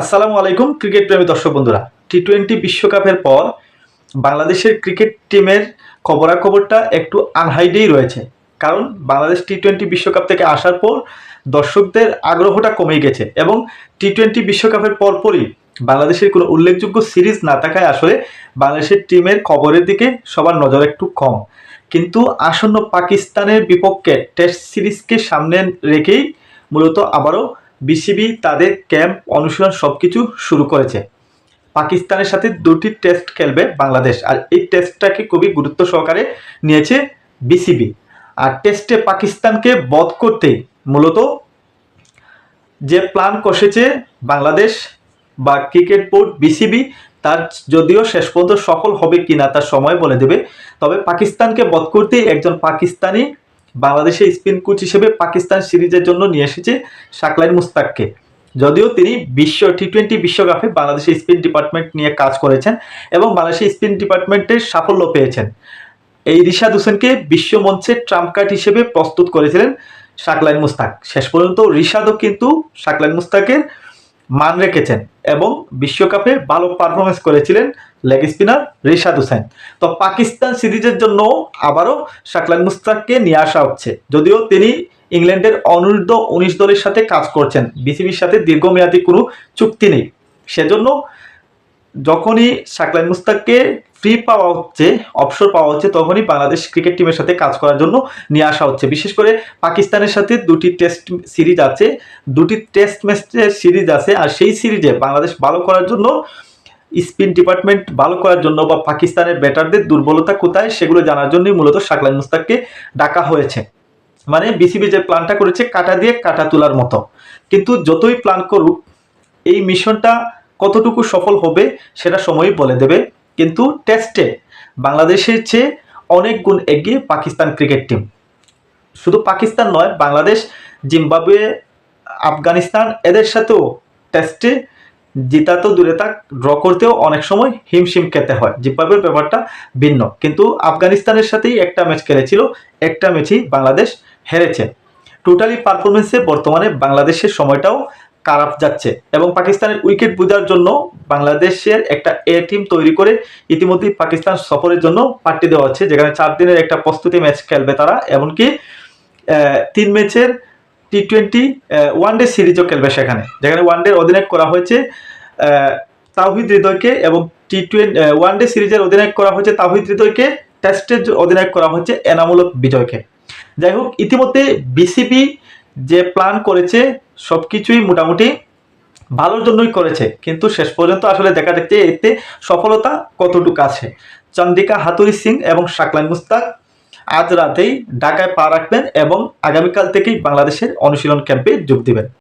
আসসালামু আলাইকুম, ক্রিকেট প্রেমী দর্শক বন্ধুরা। টি টোয়েন্টি বিশ্বকাপের পর বাংলাদেশের ক্রিকেট টিমের খবরাখবরটা একটু আনহাইডেই রয়েছে। কারণ বাংলাদেশ টি টোয়েন্টি বিশ্বকাপ থেকে আসার পর দর্শকদের আগ্রহটা কমে গেছে এবং টি টোয়েন্টি বিশ্বকাপের পরপরই বাংলাদেশের কোনো উল্লেখযোগ্য সিরিজ না থাকায় আসলে বাংলাদেশের টিমের খবরের দিকে সবার নজর একটু কম। কিন্তু আসন্ন পাকিস্তানের বিপক্ষে টেস্ট সিরিজকে সামনে রেখেই মূলত আবারও বিসিবি তাদের ক্যাম্প অনুশীলন সব কিছু শুরু করেছে। পাকিস্তানের সাথে দুটি টেস্ট খেলবে বাংলাদেশ, আর এই টেস্টটাকে খুবই গুরুত্ব সহকারে নিয়েছে বিসিবি। আর টেস্টে পাকিস্তানকে বধ করতেই মূলত যে প্ল্যান কষেছে বাংলাদেশ বা ক্রিকেট বোর্ড বিসিবি, তার যদিও শেষ পর্যন্ত সফল হবে কিনা তার সময় বলে দেবে। তবে পাকিস্তানকে বধ করতেই একজন পাকিস্তানি বাংলাদেশের স্পিন কোচ হিসেবে পাকিস্তান সিরিজের জন্য নিয়ে এসেছে শাকলাইন মুস্তাককে। যদিও তিনি বিশ্ব টি টোয়েন্টি বিশ্বকাপে বাংলাদেশের স্পিন ডিপার্টমেন্ট নিয়ে কাজ করেছেন এবং বাংলাদেশের স্পিন ডিপার্টমেন্টের সাফল্য পেয়েছেন। এই রিশাদ হোসেনকে বিশ্ব মঞ্চে ট্রাম্প কার্ড হিসেবে প্রস্তুত করেছিলেন শাকলাইন মুস্তাক। শেষ পর্যন্ত রিশাদও কিন্তু শাকলাইন মুস্তাকের মান রেখেছেন এবং বিশ্বকাপে ভালো পারফরমেন্স করেছিলেন লেগ স্পিনার রিশাদ হুসেন। তো পাকিস্তান সিরিজের জন্য আবারও শাকলান মুস্তাককে নিয়ে আসা হচ্ছে। যদিও তিনি ইংল্যান্ডের অনূর্ধ্ব উনিশ দলের সাথে কাজ করছেন। বিসিবির সাথে দীর্ঘমেয়াদী কোনো চুক্তি নেই। সেজন্য যখনই শাকলাইন মুস্তাককে ফ্রি পাওয়া হচ্ছে অবসর পাওয়া হচ্ছে, তখনই বাংলাদেশ ক্রিকেট টিমের সাথে কাজ করার জন্য নিয়ে আসা হচ্ছে। বিশেষ করে পাকিস্তানের সাথে দুটি টেস্ট সিরিজ আছে, দুটি টেস্ট ম্যাচের সিরিজ আছে, আর সেই সিরিজে বাংলাদেশ ভালো করার জন্য স্পিন ডিপার্টমেন্ট ভালো করার জন্য বা পাকিস্তানের ব্যাটারদের দুর্বলতা কোথায় সেগুলো জানার জন্যই মূলত শাকলাইন মুস্তাককে ডাকা হয়েছে। মানে বিসিবি যে প্ল্যানটা করেছে, কাটা দিয়ে কাটা তোলার মতো। কিন্তু যতই প্ল্যান করুক, এই মিশনটা কতটুকু সফল হবে সেটা সময়ই বলে দেবে। কিন্তু টেস্টে বাংলাদেশের চেয়ে অনেক গুণ এগিয়ে পাকিস্তান ক্রিকেট টিম শুধু পাকিস্তান নয়, বাংলাদেশ, জিম্বাবুয়ে, আফগানিস্তান, এদের সাথেও টেস্টে জিতা তো দূরে থাক ড্র করতেও অনেক সময় হিমশিম খেতে হয়। জিম্বাবুয়ের ব্যাপারটা ভিন্ন। কিন্তু আফগানিস্তানের সাথেই একটা ম্যাচ খেলেছিল, একটা ম্যাচই বাংলাদেশ হেরেছে। টোটালি পারফরমেন্সে বর্তমানে বাংলাদেশের সময়টাও খারাপ যাচ্ছে এবং পাকিস্তানের উইকেট বোঝার জন্য বাংলাদেশের একটা এ টিম তৈরি করে ইতিমধ্যেই পাকিস্তান সফরের জন্য পাঠিয়ে দেওয়া হচ্ছে যেখানে চার দিনের একটা প্রস্তুতি ম্যাচ খেলবে তারা এমনকি তিন ম্যাচের টি টোয়েন্টি ওয়ান ডে সিরিজও খেলবে সেখানে যেখানে ওয়ান ডে অধিনায়ক করা হয়েছে আহ, তাওহিদ হৃদয়কে এবং টি টোয়েন্টি ওয়ান ডে সিরিজের অধিনায়ক করা হয়েছে তাওহিদ হৃদয়কে টেস্টের অধিনায়ক করা হয়েছে এনামূলক বিজয়কে। যাই হোক ইতিমধ্যে বিসিবি যে প্ল্যান করেছে সব কিছুই মোটামুটি ভালোর জন্যই করেছে, কিন্তু শেষ পর্যন্ত আসলে দেখা যাচ্ছে এতে সফলতা কতটুকু আছে? চন্দ্রিকা হাতুরি সিং এবং শাকলাইন মুস্তাক আজ রাতেই ঢাকায় পা রাখবেন এবং আগামীকাল থেকেই বাংলাদেশের অনুশীলন ক্যাম্পে যোগ দিবেন।